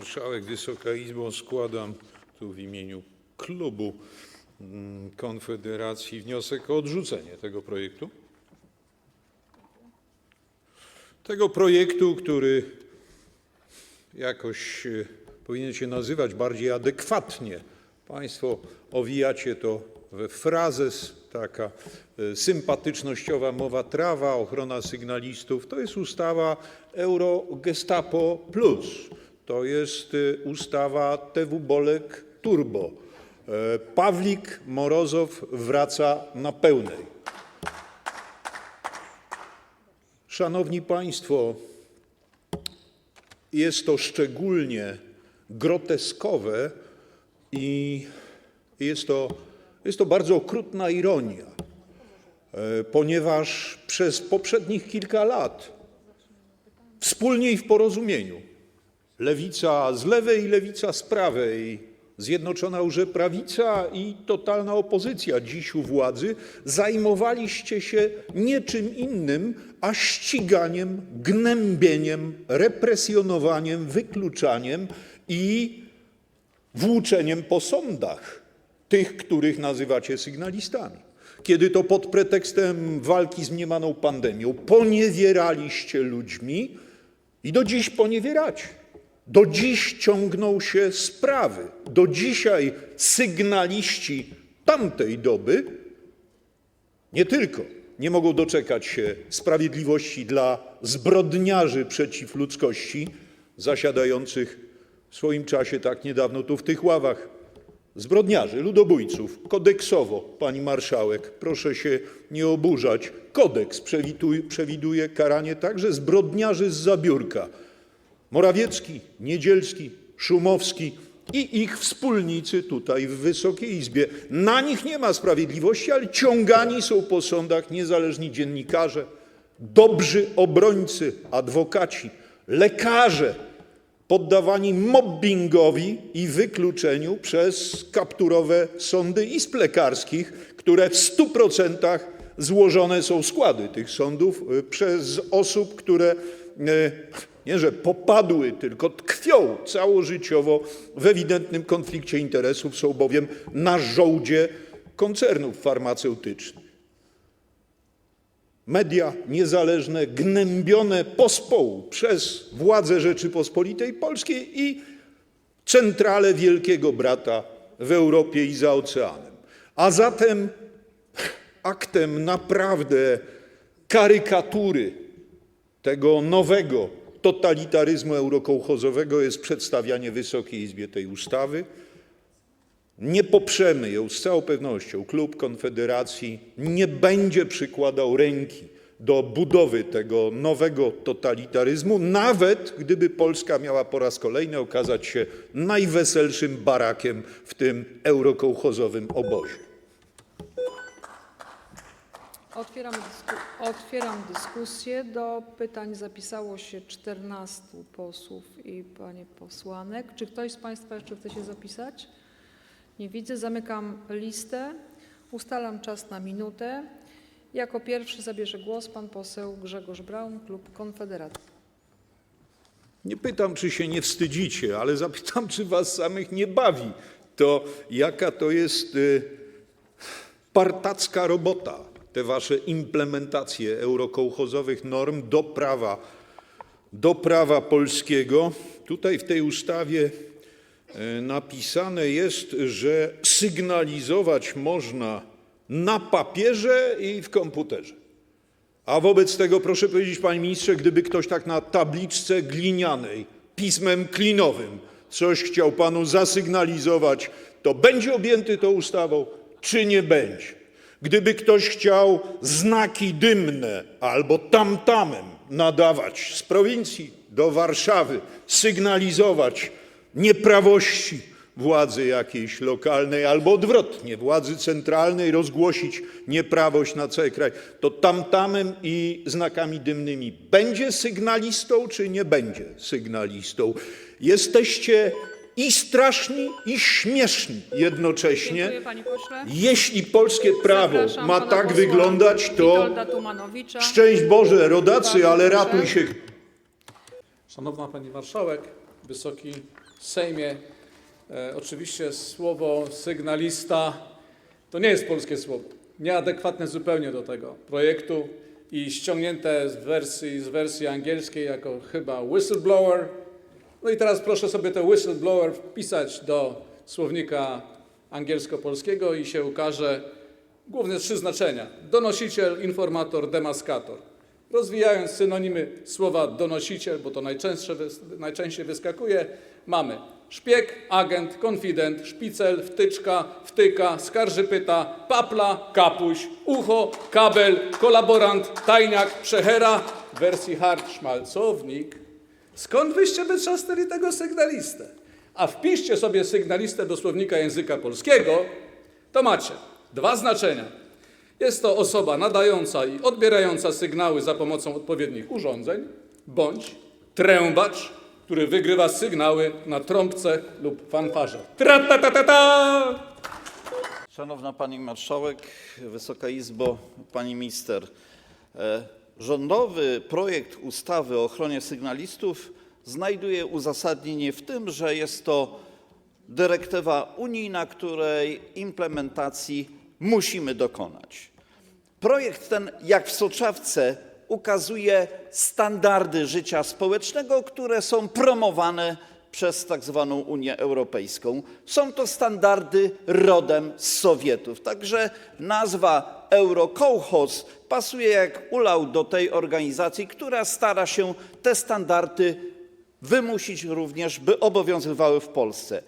Marszałek, Wysoka Izbo, składam tu w imieniu klubu mm, Konfederacji wniosek o odrzucenie tego projektu. Tego projektu, który jakoś e, powinien się nazywać bardziej adekwatnie. Państwo owijacie to we frazes, taka e, sympatycznościowa mowa trawa, ochrona sygnalistów. To jest ustawa Euro-Gestapo Plus. To jest e, ustawa TW Bolek Turbo. E, Pawlik Morozow wraca na pełnej. Szanowni Państwo, jest to szczególnie groteskowe i jest to, jest to bardzo okrutna ironia, e, ponieważ przez poprzednich kilka lat wspólnie i w porozumieniu lewica z lewej i lewica z prawej, Zjednoczona Łże Prawica i totalna opozycja dziś u władzy zajmowaliście się nie czym innym, a ściganiem, gnębieniem, represjonowaniem, wykluczaniem i włóczeniem po sądach tych, których nazywacie sygnalistami. Kiedy to pod pretekstem walki z mniemaną pandemią poniewieraliście ludźmi i do dziś poniewieracie. Do dziś ciągną się sprawy. Do dzisiaj sygnaliści tamtej doby nie tylko nie mogą doczekać się sprawiedliwości dla zbrodniarzy przeciw ludzkości zasiadających w swoim czasie tak niedawno tu w tych ławach, zbrodniarzy, ludobójców, kodeksowo, pani marszałek, proszę się nie oburzać, kodeks przewiduje, karanie także zbrodniarzy z zabiórka. Morawiecki, Niedzielski, Szumowski i ich wspólnicy tutaj w Wysokiej Izbie. Na nich nie ma sprawiedliwości, ale ciągani są po sądach niezależni dziennikarze, dobrzy obrońcy, adwokaci, lekarze, poddawani mobbingowi i wykluczeniu przez kapturowe sądy izb lekarskich, które w stu procentach złożone są składy tych sądów y, przez osób, które y, nie że popadły, tylko tkwią całożyciowo w ewidentnym konflikcie interesów, są bowiem na żołdzie koncernów farmaceutycznych. Media niezależne, gnębione pospołu przez władze Rzeczypospolitej Polskiej i centralę Wielkiego Brata w Europie i za oceanem. A zatem aktem naprawdę karykatury tego nowego totalitaryzmu eurokołchozowego jest przedstawianie Wysokiej Izbie tej ustawy. Nie poprzemy ją z całą pewnością. Klub Konfederacji nie będzie przykładał ręki do budowy tego nowego totalitaryzmu, nawet gdyby Polska miała po raz kolejny okazać się najweselszym barakiem w tym eurokołchozowym obozie. Otwieram, dysku- otwieram dyskusję. Do pytań zapisało się 14 posłów i panie posłanek. Czy ktoś z Państwa jeszcze chce się zapisać? Nie widzę. Zamykam listę. Ustalam czas na minutę. Jako pierwszy zabierze głos pan poseł Grzegorz Braun, klub Konfederacja. Nie pytam, czy się nie wstydzicie, ale zapytam, czy was samych nie bawi to, jaka to jest y, partacka robota, te wasze implementacje eurokołchozowych norm do prawa, polskiego. Tutaj w tej ustawie y, napisane jest, że sygnalizować można na papierze i w komputerze. A wobec tego proszę powiedzieć, panie ministrze, gdyby ktoś tak na tabliczce glinianej, pismem klinowym coś chciał panu zasygnalizować, to będzie objęty tą ustawą, czy nie będzie? Gdyby ktoś chciał znaki dymne albo tamtamem nadawać z prowincji do Warszawy, sygnalizować nieprawości władzy jakiejś lokalnej albo odwrotnie, władzy centralnej rozgłosić nieprawość na cały kraj, to tamtamem i znakami dymnymi będzie sygnalistą, czy nie będzie sygnalistą? Jesteście i straszni, i śmieszni jednocześnie. Dziękuję panie pośle. Jeśli polskie prawo Zapraszam ma pana tak posła wyglądać, to Witolda Tumanowicza. szczęść Boże, rodacy, ale ratuj się Szanowna Pani Marszałek, Wysoki Sejmie. E, oczywiście słowo sygnalista to nie jest polskie słowo, nieadekwatne zupełnie do tego projektu i ściągnięte z wersji, z wersji angielskiej jako chyba whistleblower. No i teraz proszę sobie te whistleblower wpisać do słownika angielsko-polskiego i się ukaże główne trzy znaczenia: donosiciel, informator, demaskator. Rozwijając synonimy słowa donosiciel, bo to najczęściej wyskakuje, mamy szpieg, agent, konfident, szpicel, wtyczka, wtyka, skarżypyta, papla, kapuś, ucho, kabel, kolaborant, tajniak, przechera, wersji hard szmalcownik. Skąd wyście wytrzasnęli tego sygnalistę? A wpiszcie sobie sygnalistę do słownika języka polskiego, to macie dwa znaczenia. Jest to osoba nadająca i odbierająca sygnały za pomocą odpowiednich urządzeń, bądź trębacz, który wygrywa sygnały na trąbce lub fanfarze. Tra-ta-ta-ta-ta! Szanowna Pani Marszałek, Wysoka Izbo, Pani Minister. Rządowy projekt ustawy o ochronie sygnalistów znajduje uzasadnienie w tym, że jest to dyrektywa unijna, której implementacji musimy dokonać. Projekt ten, jak w soczewce, ukazuje standardy życia społecznego, które są promowane przez tak zwaną Unię Europejską. Są to standardy rodem z Sowietów. Także nazwa Eurokołchoz pasuje jak ulał do tej organizacji, która stara się te standardy wymusić również, by obowiązywały w Polsce.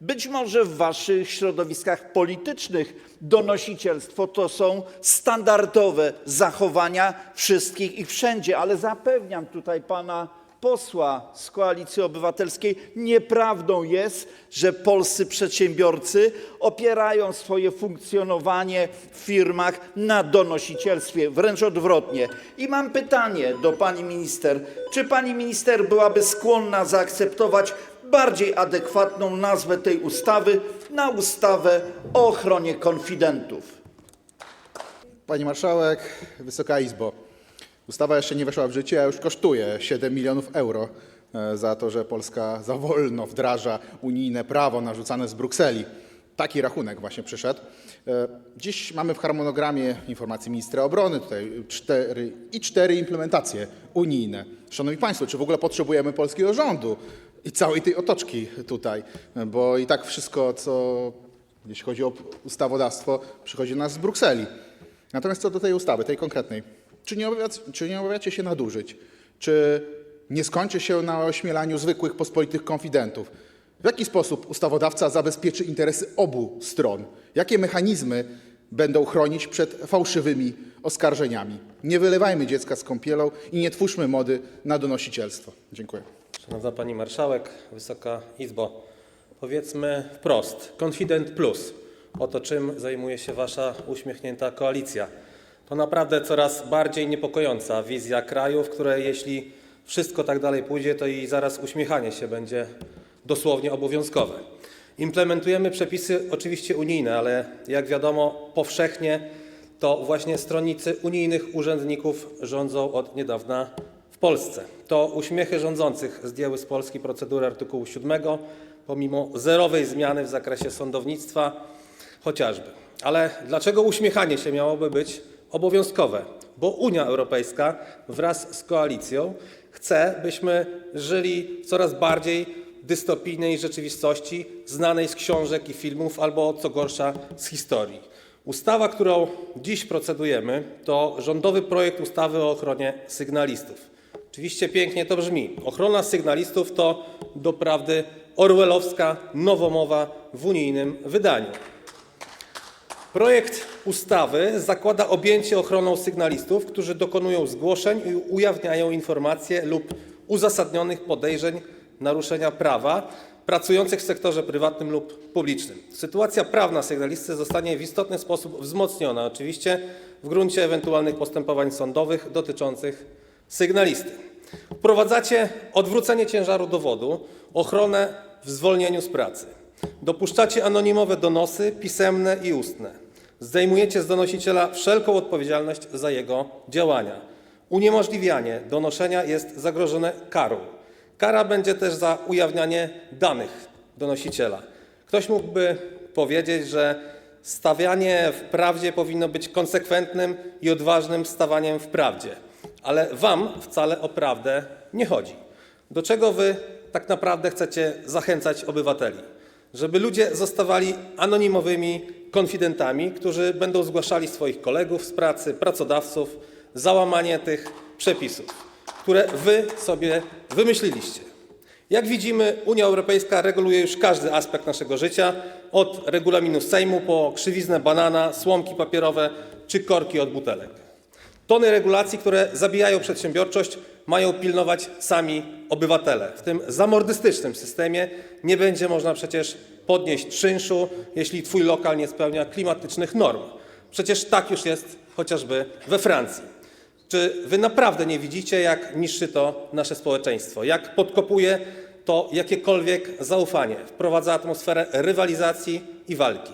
Być może w waszych środowiskach politycznych donosicielstwo to są standardowe zachowania wszystkich i wszędzie, ale zapewniam tutaj pana posła z Koalicji Obywatelskiej, nieprawdą jest, że polscy przedsiębiorcy opierają swoje funkcjonowanie w firmach na donosicielstwie, wręcz odwrotnie. I mam pytanie do pani minister. Czy pani minister byłaby skłonna zaakceptować bardziej adekwatną nazwę tej ustawy na ustawę o ochronie konfidentów? Pani Marszałek, Wysoka Izbo. Ustawa jeszcze nie weszła w życie, a już kosztuje 7 milionów euro e, za to, że Polska za wolno wdraża unijne prawo narzucane z Brukseli. Taki rachunek właśnie przyszedł. E, Dziś mamy w harmonogramie informacji ministra obrony tutaj cztery i cztery implementacje unijne. Szanowni Państwo, czy w ogóle potrzebujemy polskiego rządu i całej tej otoczki tutaj? Bo i tak wszystko, co jeśli chodzi o ustawodawstwo, przychodzi nas z Brukseli. Natomiast co do tej ustawy, tej konkretnej, czy nie, obawiacie, czy nie obawiacie się nadużyć? Czy nie skończy się na ośmielaniu zwykłych pospolitych konfidentów? W jaki sposób ustawodawca zabezpieczy interesy obu stron? Jakie mechanizmy będą chronić przed fałszywymi oskarżeniami? Nie wylewajmy dziecka z kąpielą i nie twórzmy mody na donosicielstwo. Dziękuję. Szanowna Pani Marszałek, Wysoka Izbo, powiedzmy wprost, Confident Plus, oto czym zajmuje się Wasza uśmiechnięta koalicja. To naprawdę coraz bardziej niepokojąca wizja kraju, w której jeśli wszystko tak dalej pójdzie, to i zaraz uśmiechanie się będzie dosłownie obowiązkowe. Implementujemy przepisy oczywiście unijne, ale jak wiadomo powszechnie to właśnie stronnicy unijnych urzędników rządzą od niedawna w Polsce. To uśmiechy rządzących zdjęły z Polski procedurę artykułu 7, pomimo zerowej zmiany w zakresie sądownictwa chociażby. Ale dlaczego uśmiechanie się miałoby być obowiązkowe? Bo Unia Europejska wraz z koalicją chce, byśmy żyli w coraz bardziej dystopijnej rzeczywistości, znanej z książek i filmów, albo co gorsza z historii. Ustawa, którą dziś procedujemy, to rządowy projekt ustawy o ochronie sygnalistów. Oczywiście pięknie to brzmi. Ochrona sygnalistów to doprawdy orwellowska nowomowa w unijnym wydaniu. Projekt ustawy zakłada objęcie ochroną sygnalistów, którzy dokonują zgłoszeń i ujawniają informacje lub uzasadnionych podejrzeń naruszenia prawa pracujących w sektorze prywatnym lub publicznym. Sytuacja prawna sygnalisty zostanie w istotny sposób wzmocniona, oczywiście w gruncie ewentualnych postępowań sądowych dotyczących sygnalisty. Wprowadzacie odwrócenie ciężaru dowodu, ochronę w zwolnieniu z pracy. Dopuszczacie anonimowe donosy pisemne i ustne. Zdejmujecie z donosiciela wszelką odpowiedzialność za jego działania. Uniemożliwianie donoszenia jest zagrożone karą. Kara będzie też za ujawnianie danych donosiciela. Ktoś mógłby powiedzieć, że stawianie w prawdzie powinno być konsekwentnym i odważnym stawaniem w prawdzie, ale Wam wcale o prawdę nie chodzi. Do czego Wy tak naprawdę chcecie zachęcać obywateli? Żeby ludzie zostawali anonimowymi konfidentami, którzy będą zgłaszali swoich kolegów z pracy, pracodawców za łamanie tych przepisów, które Wy sobie wymyśliliście. Jak widzimy, Unia Europejska reguluje już każdy aspekt naszego życia, od regulaminu Sejmu po krzywiznę banana, słomki papierowe czy korki od butelek. Tony regulacji, które zabijają przedsiębiorczość, mają pilnować sami obywatele. W tym zamordystycznym systemie nie będzie można przecież podnieść czynszu, jeśli twój lokal nie spełnia klimatycznych norm. Przecież tak już jest chociażby we Francji. Czy wy naprawdę nie widzicie, jak niszczy to nasze społeczeństwo, jak podkopuje to jakiekolwiek zaufanie, wprowadza atmosferę rywalizacji i walki?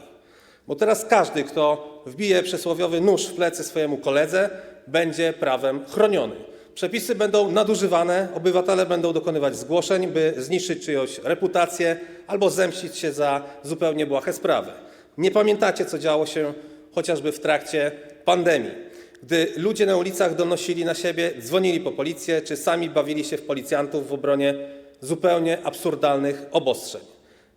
Bo teraz każdy, kto wbije przysłowiowy nóż w plecy swojemu koledze, będzie prawem chroniony. Przepisy będą nadużywane, obywatele będą dokonywać zgłoszeń, by zniszczyć czyjąś reputację albo zemścić się za zupełnie błahe sprawy. Nie pamiętacie, co działo się chociażby w trakcie pandemii, gdy ludzie na ulicach donosili na siebie, dzwonili po policję, czy sami bawili się w policjantów w obronie zupełnie absurdalnych obostrzeń.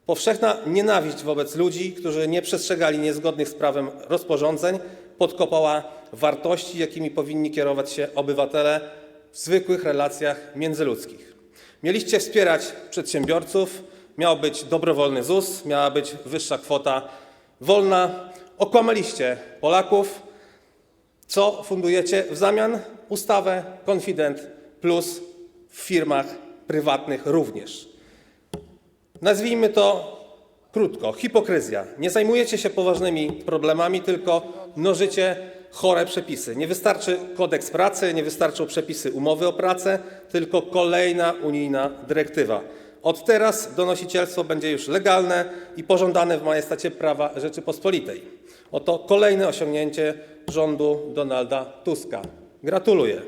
Powszechna nienawiść wobec ludzi, którzy nie przestrzegali niezgodnych z prawem rozporządzeń, podkopała wartości, jakimi powinni kierować się obywatele w zwykłych relacjach międzyludzkich. Mieliście wspierać przedsiębiorców, miał być dobrowolny ZUS, miała być wyższa kwota wolna. Okłamaliście Polaków. Co fundujecie w zamian? Ustawę Confident Plus w firmach prywatnych również. Nazwijmy to krótko hipokryzja. Nie zajmujecie się poważnymi problemami, tylko mnożycie chore przepisy. Nie wystarczy kodeks pracy, nie wystarczą przepisy umowy o pracę, tylko kolejna unijna dyrektywa. Od teraz donosicielstwo będzie już legalne i pożądane w majestacie prawa Rzeczypospolitej. Oto kolejne osiągnięcie rządu Donalda Tuska. Gratuluję.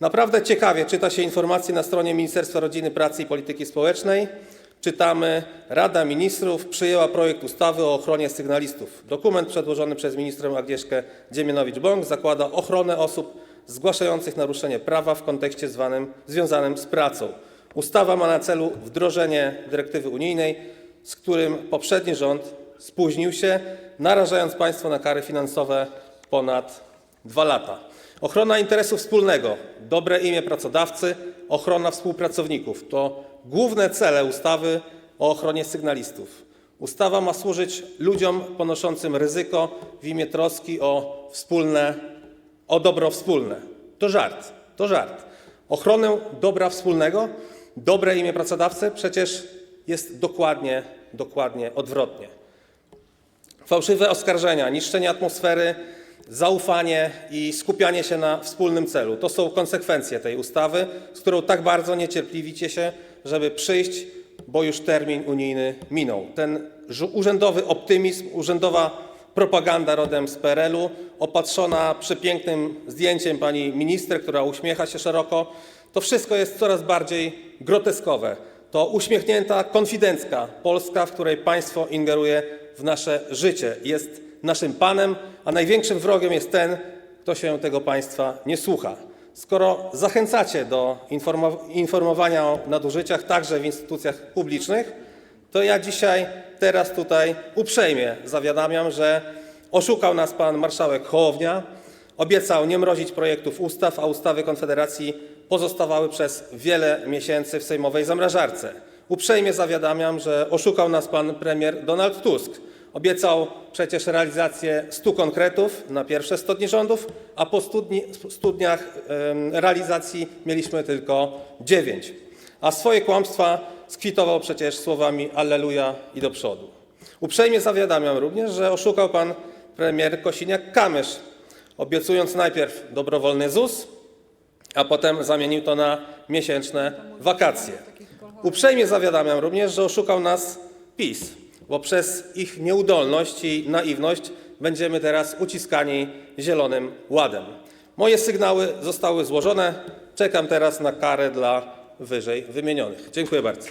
Naprawdę ciekawie czyta się informacje na stronie Ministerstwa Rodziny, Pracy i Polityki Społecznej. Czytamy, Rada Ministrów przyjęła projekt ustawy o ochronie sygnalistów. Dokument przedłożony przez ministrę Agnieszkę Dziemianowicz-Bąk zakłada ochronę osób zgłaszających naruszenie prawa w kontekście zwanym, związanym z pracą. Ustawa ma na celu wdrożenie dyrektywy unijnej, z którym poprzedni rząd spóźnił się, narażając państwo na kary finansowe ponad dwa lata. Ochrona interesu wspólnego, dobre imię pracodawcy, ochrona współpracowników to główne cele ustawy o ochronie sygnalistów. Ustawa ma służyć ludziom ponoszącym ryzyko w imię troski o dobro wspólne. To żart, to żart. Ochronę dobra wspólnego, dobre imię pracodawcy przecież jest dokładnie, dokładnie odwrotnie. Fałszywe oskarżenia, niszczenie atmosfery, zaufanie i skupianie się na wspólnym celu to są konsekwencje tej ustawy, z którą tak bardzo niecierpliwicie się, żeby przyjść, bo już termin unijny minął. Ten urzędowy optymizm, urzędowa propaganda rodem z PRL-u, opatrzona przepięknym zdjęciem pani minister, która uśmiecha się szeroko, to wszystko jest coraz bardziej groteskowe. To uśmiechnięta, konfidencka Polska, w której państwo ingeruje w nasze życie, jest naszym panem, a największym wrogiem jest ten, kto się tego państwa nie słucha. Skoro zachęcacie do informo- informowania o nadużyciach także w instytucjach publicznych, to ja dzisiaj, teraz tutaj uprzejmie zawiadamiam, że oszukał nas pan marszałek Hołownia, obiecał nie mrozić projektów ustaw, a ustawy Konfederacji pozostawały przez wiele miesięcy w sejmowej zamrażarce. Uprzejmie zawiadamiam, że oszukał nas pan premier Donald Tusk. Obiecał przecież realizację 100 konkretów na pierwsze 100 dni rządów, a po 100, dni, 100 dniach realizacji mieliśmy tylko 9. A swoje kłamstwa skwitował przecież słowami Alleluja i do przodu. Uprzejmie zawiadamiam również, że oszukał pan premier Kosiniak-Kamysz, obiecując najpierw dobrowolny ZUS, a potem zamienił to na miesięczne wakacje. Uprzejmie zawiadamiam również, że oszukał nas PiS, bo przez ich nieudolność i naiwność będziemy teraz uciskani zielonym ładem. Moje sygnały zostały złożone. Czekam teraz na karę dla wyżej wymienionych. Dziękuję bardzo.